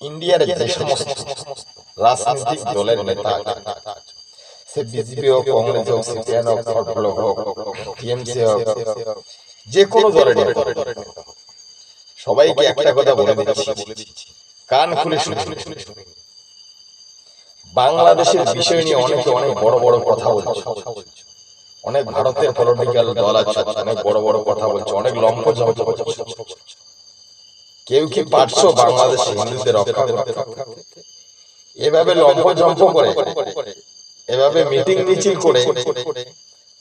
ইন্ডিয়ার যে সমস্ত রাজনৈতিক দলের নেতা সে বিজেপি হোক কংগ্রেস হোক সিপিএম হোক থর্ড ব্লক হোক টিএমসি হোক যে কোনো দলের সবাইকে একটা কথা বলে দিচ্ছি। কান খুলে শুনে বাংলাদেশের বিষয় নিয়ে অনেকে অনেক বড় বড় কথা বলছে। অনেক ভারতের পলিটিক্যাল দল আছে অনেক বড় বড় কথা বলছে অনেক লম্ব জম্প করছে। কেউ কি পারছ বাংলাদেশে হিন্দুদের রক্ষা করতে? এভাবে লম্ব জম্প করে এভাবে মিটিং মিছিল করে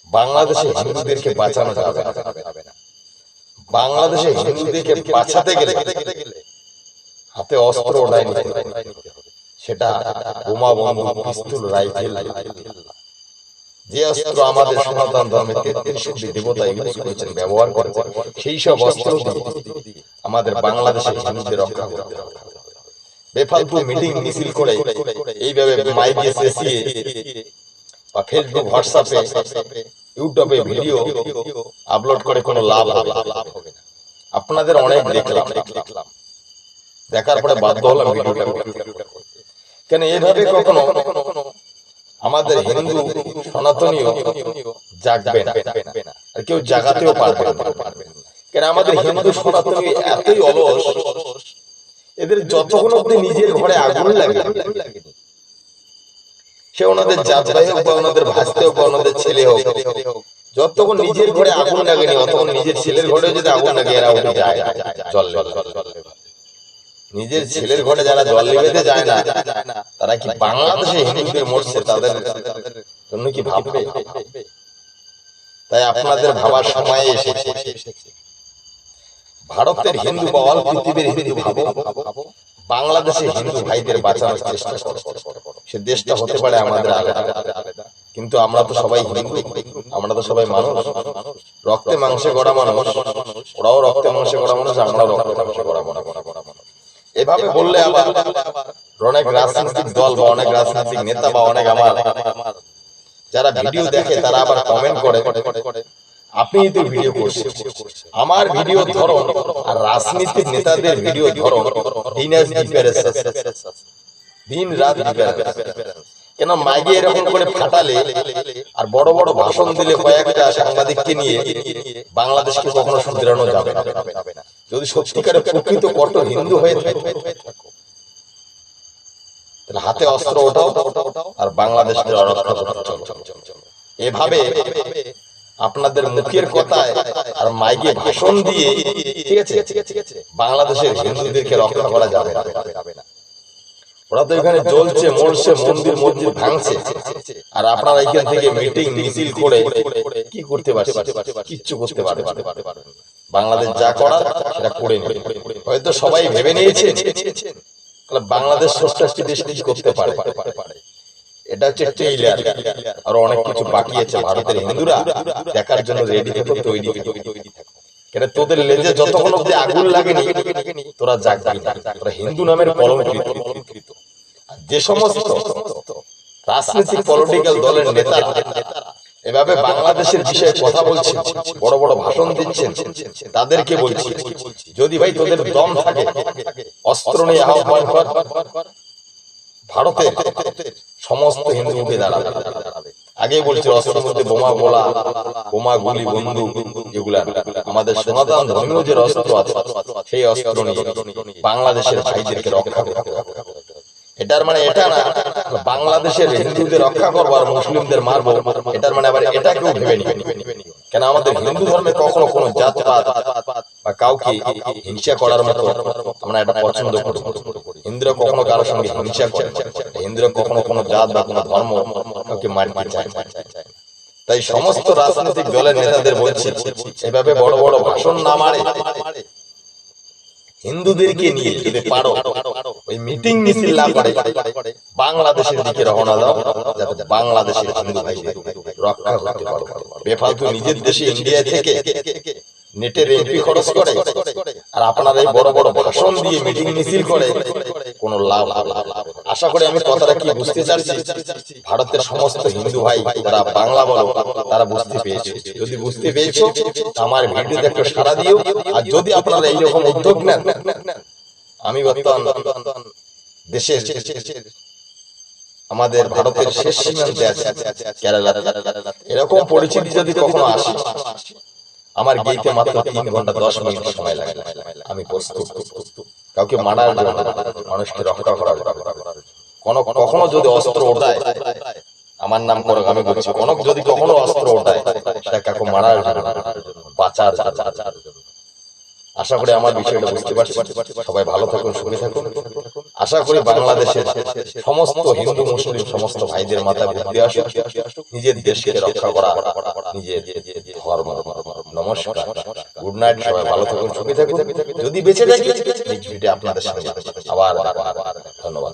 বাংলাদেশে হিন্দুদেরকে বাঁচানো যাবে না। বাংলাদেশে হিন্দুদেরকে বাঁচাতে গেলে হাতে অস্ত্র ওঠায় নিতে হবে। সেটা বোমা বন্দুক পিস্তল রাইফেল। যে অস্ত্র আমাদের সনাতন ধর্মে তেত্রিশ কোটি দেবতা ইউজ করেছেন ব্যবহার করেছেন সেই সব অস্ত্র দিয়ে। আমাদের বাংলাদেশের হিন্দুদের রক্ষা করতে হবে। বেফালতু মিটিং মিছিল করে এইভাবে মাইকে চেঁচিয়ে বা ফেসবুক, হোয়াটসঅ্যাপে, ইউটিউবে ভিডিও আপলোড করে কোনো লাভ হবে না। আপনাদের অনেক দেখলাম। দেখলাম দেখার পরে বাধ্য হলাম ভিডিওটা। কেন এভাবে কখনো আমাদের হিন্দু, সনাতনীয় জাগবে না। আর কেউ জাগাতেও পারবে না। কেন আমাদের হিন্দু সনাতনী এতই অলস। এদের যতক্ষণ অব্দি নিজের ঘরে আগুন লাগে সে ওনাদের জাত ভাই হোক বা ওনাদের ভাসতে হোক বা ওনাদের ছেলে হোক যতক্ষণ নিজের ঘরে আগুন লাগেনি ততক্ষণ নিজের ছেলের ঘরে যদি আগুন লাগে এরা উঠে যায় জল নিজের ছেলের ঘরে যারা জল নিবেতে যায় না তারা কি বাংলাদেশে হিন্দুদের মরছে তাদের জন্য কি ভাববে? তাই আপনাদের ভাবার সময় এসেছে। ভারতের হিন্দু বা অল পৃথিবীর হিন্দু ভাবো বাংলাদেশে হিন্দু ভাইদের বাঁচানোর চেষ্টা সে দেশটা হতে পারে আমাদের আলাদা। কিন্তু আমরা তো সবাই হিন্দু। আমরা তো সবাই মানুষ। রক্তে মাংসে গড়া মানুষ। ওরাও রক্তে মাংসে গড়া মানুষ আমরাও রক্তে মাংসে গড়া মানুষ। এভাবে বললে আবার অনেক রাজনৈতিক দল বা অনেক রাজনৈতিক নেতা বা অনেক আমার যারা ভিডিও দেখে তারা আবার কমেন্ট করে। আপনি তো ভিডিও করছেন। আমার ভিডিও ধরো, আর রাজনীতিক নেতাদের ভিডিও ধরো। দিন দিন রাত কেন মাইকে এরকম করে ফাটালে আর বড় বড় ভাষণ দিলে কয়েকটা সাংবাদিককে নিয়ে বাংলাদেশকে কখনো শুধরানো যাবে না। যদি সত্যিকারের প্রকৃত কঠোর হিন্দু হয়ে থাকে, তাহলে হাতে অস্ত্র ওঠাও আর বাংলাদেশকে রক্ষা করতে এভাবে আপনাদের মুখের কথায় আর মাইকে ভাষণ দিয়ে ঠিক আছে? বাংলাদেশের হিন্দুদেরকে রক্ষা করা যাবে না। ওরা তো এখানে জ্বলছে মরছে মন্দির মসজিদ ভাঙছে। আর আপনারা এখান থেকে মিটিং মিছিল করে কি করতে পারছেন কিচ্ছু করতে পারবেন বাংলাদেশ যা করার সেটা করে নেবে। হয়তো সবাই ভেবে নিয়েছে বাংলাদেশ ষষ্ঠী দেশ করতে পারে? এটা হচ্ছে ট্রেইলার আর অনেক কিছু বাকি আছে ভারতের হিন্দুরা দেখার জন্য রেডি থেকো। তৈরি কেন তোদের লেজে যতক্ষণ অব্দি আগুন লাগেনি তোরা জাগবি তোরা হিন্দু নামের কলঙ্কিত যে সমস্ত রাজনৈতিক পলিটিক্যাল দলের নেতারা এভাবে বাংলাদেশের বিষয়ে কথা বলছেন বড় বড় ভাষণ দিচ্ছেন তাদেরকে বলছি যদি ভাই তোদের দম থাকে অস্ত্র নিয়ে আহ্বান কর ভারতের সমস্ত হিন্দু উঠে দাঁড়াবে আগেই বলছি অস্ত্রের মধ্যে বোমা গোলা বোমা গুলি বন্ধু এগুলা আমাদের সনাতন ধর্মীয় যে অস্ত্র আছে সেই অস্ত্র নিয়ে বাংলাদেশের ভাইদেরকে রক্ষা করতে হবে এটার মানে এটা না বাংলাদেশের হিন্দুদের রক্ষা করব আর মুসলিমদের মারবো এটার মানে আবার এটাকেও ভেবে নিবে কেন আমাদের হিন্দু ধর্মে কখনো কোনো জাতপাত বা কাউকে হিংসা করার মতো আমরা এটা পছন্দ করি হিন্দুরা কখনো কারোর সঙ্গে হিংসা করে। হিন্দুরা কখনো কোনো জাত বা কোনো ধর্ম কাউকে মারতে চায়। তাই সমস্ত রাজনৈতিক দলের নেতাদের বলছি, এভাবে বড় বড় ভাষণ না মারে হিন্দুদেরকে নিয়ে যদি পারো, ওই মিটিং মিছিল না করে, বাংলাদেশের দিকে রওনা দাও, যাতে বাংলাদেশের হিন্দু ভাইদের রক্ষা করতে পারো বেফালতু নিজের দেশে ইন্ডিয়া থেকে নেটের এমপি খরচ করে, আর আপনারা এই বড় বড় ভাষণ দিয়ে মিটিং মিছিল করে কোনো লাভ আশা করি আমি কথাটা কি বুঝতে চাচ্ছি? ভারতের সমস্ত হিন্দু ভাই, যারা বাংলা বলো, তারা বুঝতে পেরেছে। যদি বুঝতে পেরেছ আমার ভিডিওতে একটু সারা দিও। আর যদি আপনারা এইরকম উদ্যোগ নেন, আমি বর্তমান দেশের আমাদের ভারতের শেষ সীমান্তে আছে, কেরালা এরকম পরিচিতি যদি কখনো আসে, আমার গেইতে মাত্র তিন ঘণ্টা দশ মিনিট সময় লাগে। আমি প্রস্তুত। কাউকে মারার মানুষকে রক্ষা জন্য। কোনো কখনো যদি অস্ত্র ওঠায় আমার নাম করো আমি বলছি, কোনো যদি কখনো অস্ত্র ওঠায় সেটা কাউকে মারার বাঁচার আশা করি আমার বিষয়টা বুঝতে পারছি সবাই ভালো থাকুন, সুখে থাকুন। আশা করি বাংলাদেশের সমস্ত হিন্দু, মুসলিম, সমস্ত ভাইদের মাথায় নিজের দেশকে রক্ষা করা, নিজের ধর্ম। নমস্কার। গুড নাইট সবাই ভালো থাকুন, সুখে থাকুন। যদি বেঁচে থাকি আপনাদের সাথে আবার ধন্যবাদ।